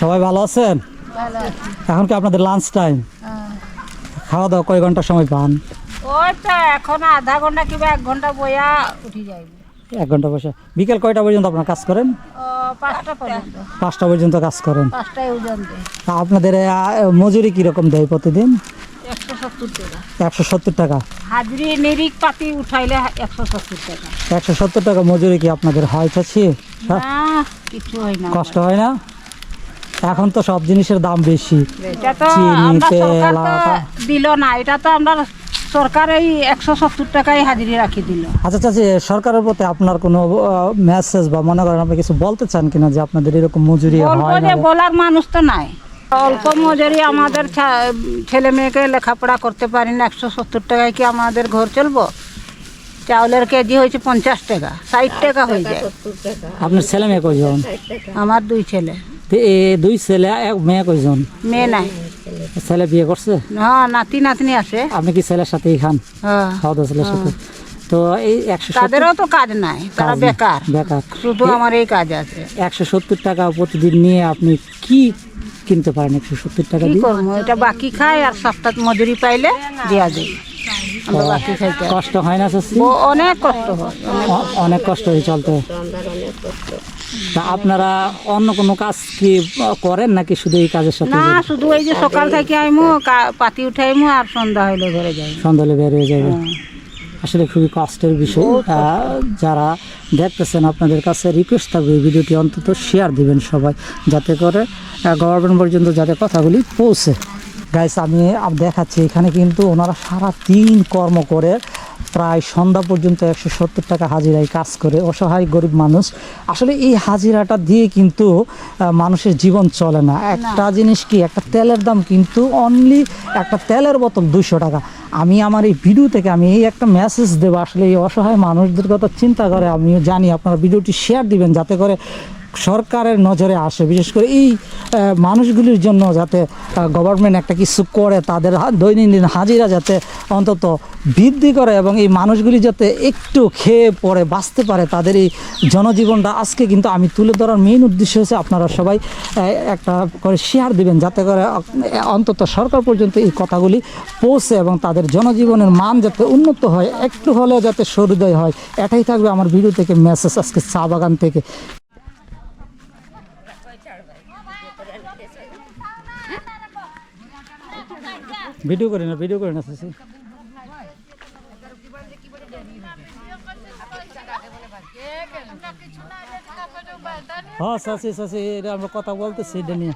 সবাই ভালো আছেন? এখন কি আপনাদের লাঞ্চ টাইম। খাওয়া দাওয়া কয় ঘণ্টা সময় পান? ওই তো এখন আধা ঘণ্টা কিংবা এক ঘণ্টা বইয়া উঠি যাইব এক ঘণ্টা বসে। বিকেল কয়টা পর্যন্ত আপনারা কাজ করেন? পাঁচটা পর্যন্ত। পাঁচটা পর্যন্ত কাজ করেন। পাঁচটায় ওজন আপনাদের মজুরি কীরকম দেয় প্রতিদিন? একশো সত্তর টাকা। একশো সত্তর টাকা? হাজরি নিরিক পাতি উঠাইলে একশো সত্তর টাকা। একশো সত্তর টাকা মজুরি কি আপনাদের হয় চাচ্ছি কিছু হয় না। কষ্ট হয় না? এখন তো সব জিনিসের দাম বেশি। এটা তো আমরা সরকার তো দিল না এটা তো আমরা সরকার এই একশো সত্তর টাকায় হাজিরি রাখি দিল। আচ্ছা চাচি সরকারের প্রতি আপনার কোনো মেসেজ বা মনে করেন আপনি কিছু বলতে চান কিনা যে আপনাদের এরকম মজুরি হয় না বলার মানুষ তো নাই। অল্প মজুরি আমাদের ছেলে মেয়েকে লেখাপড়া করতে পারি না একশো সত্তর টাকায় কি আমাদের ঘর চলবো? চাউলের কেজি হয়েছে পঞ্চাশ টাকা ষাট টাকা হয়ে যায়। আপনার ছেলে মেয়ে কয়জন? আমার দুই ছেলে। এ দুই ছেলে এক মেয়ে কয়জন? মেয়ে নাই। ছেলে বিয়ে করছে? হ্যাঁ নাতি নাতনি আছে। আপনি কি ছেলের সাথেই খান? হ্যাঁ। খাওয়া ছেলের সাথে। তো এই একশো তাদেরও তো কাজ নাই তারা বেকার। বেকার। শুধু আমার এই কাজ আছে। একশো সত্তর টাকা প্রতিদিন নিয়ে আপনি কি কিনতে পারেন একশো সত্তর টাকা দিয়ে? এটা বাকি খাই আর সপ্তাহ মজুরি পাইলে দেওয়া দেয় আমরা বাকি খাইতে কষ্ট হয় না চাচি? অনেক কষ্ট হয়। অনেক। কষ্ট হয়ে চলতে। তা আপনারা অন্য কোনো কাজ কি করেন নাকি শুধু এই কাজের সাথে না শুধু এই যে সকাল থেকে আইমু পাতি উঠাইমু আর সন্ধ্যা হইলে ঘরে যাই। সন্ধ্যা হলে বের হয়ে যাবে আসলে খুবই কষ্টের বিষয়। যারা দেখতেছেন আপনাদের কাছে রিকোয়েস্ট থাকবে এই ভিডিওটি অন্তত শেয়ার দিবেন সবাই যাতে করে গভর্নমেন্ট পর্যন্ত যাতে কথাগুলি পৌঁছে। গাইস আমি দেখাচ্ছি এখানে কিন্তু ওনারা সারা দিন কর্ম করে প্রায় সন্ধ্যা পর্যন্ত একশো সত্তর টাকা হাজিরায় কাজ করে অসহায় গরিব মানুষ। আসলে এই হাজিরাটা দিয়ে কিন্তু মানুষের জীবন চলে না। একটা জিনিস কি একটা তেলের দাম কিন্তু অনলি একটা তেলের বোতল দুশো টাকা। আমি আমার এই ভিডিও থেকে আমি এই একটা মেসেজ দেবো আসলে এই অসহায় মানুষদের কথা চিন্তা করে আমি জানি আপনারা ভিডিওটি শেয়ার দিবেন যাতে করে সরকারের নজরে আসে, বিশেষ করে এই মানুষগুলির জন্য যাতে গভর্নমেন্ট একটা কিছু করে, তাদের দৈনন্দিন হাজিরা যাতে অন্তত বৃদ্ধি করে এবং এই মানুষগুলি যাতে একটু খেয়ে পরে বাঁচতে পারে, তাদের এই জনজীবনটা আজকে কিন্তু আমি তুলে ধরার মেইন উদ্দেশ্য হচ্ছে আপনারা সবাই একটা করে শেয়ার দিবেন যাতে করে অন্তত সরকার পর্যন্ত এই কথাগুলি পৌঁছে এবং তাদের জনজীবনের মান যাতে উন্নত হয়, একটু হলেও যাতে সহৃদয় হয়। এটাই থাকবে আমার ভিডিও থেকে মেসেজ আজকে চা বাগান থেকে। ভিডিও করে না ভিডিও করে না শশী হ্যাঁ শশী শশী এটা আমরা কথা বলতেছি এটা নিয়ে।